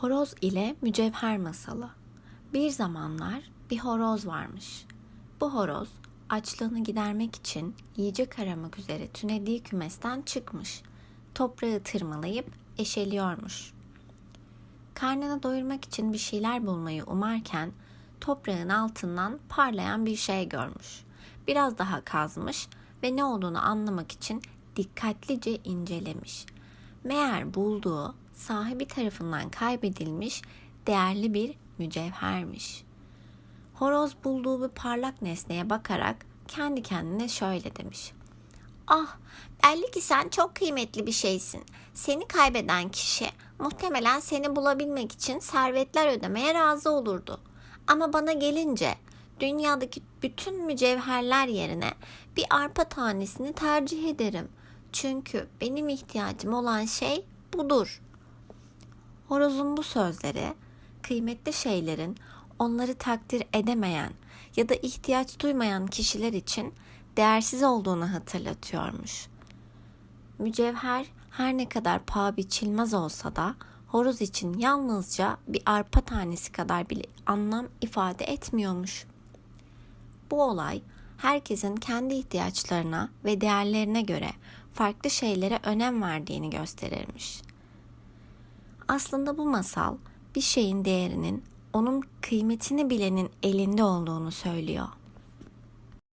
Horoz ile Mücevher Masalı Bir zamanlar bir horoz varmış. Bu horoz açlığını gidermek için yiyecek aramak üzere tünediği kümesten çıkmış. Toprağı tırmalayıp eşeliyormuş. Karnını doyurmak için bir şeyler bulmayı umarken toprağın altından parlayan bir şey görmüş. Biraz daha kazmış ve ne olduğunu anlamak için dikkatlice incelemiş. Meğer bulduğu sahibi tarafından kaybedilmiş değerli bir mücevhermiş. Horoz bulduğu bu parlak nesneye bakarak kendi kendine şöyle demiş. Ah, belli ki sen çok kıymetli bir şeysin. Seni kaybeden kişi muhtemelen seni bulabilmek için servetler ödemeye razı olurdu. Ama bana gelince dünyadaki bütün mücevherler yerine bir arpa tanesini tercih ederim. Çünkü benim ihtiyacım olan şey budur. Horozun bu sözleri kıymetli şeylerin onları takdir edemeyen ya da ihtiyaç duymayan kişiler için değersiz olduğunu hatırlatıyormuş. Mücevher her ne kadar paha biçilmez olsa da horoz için yalnızca bir arpa tanesi kadar bile anlam ifade etmiyormuş. Bu olay herkesin kendi ihtiyaçlarına ve değerlerine göre farklı şeylere önem verdiğini gösterirmiş. Aslında bu masal bir şeyin değerinin onun kıymetini bilenin elinde olduğunu söylüyor.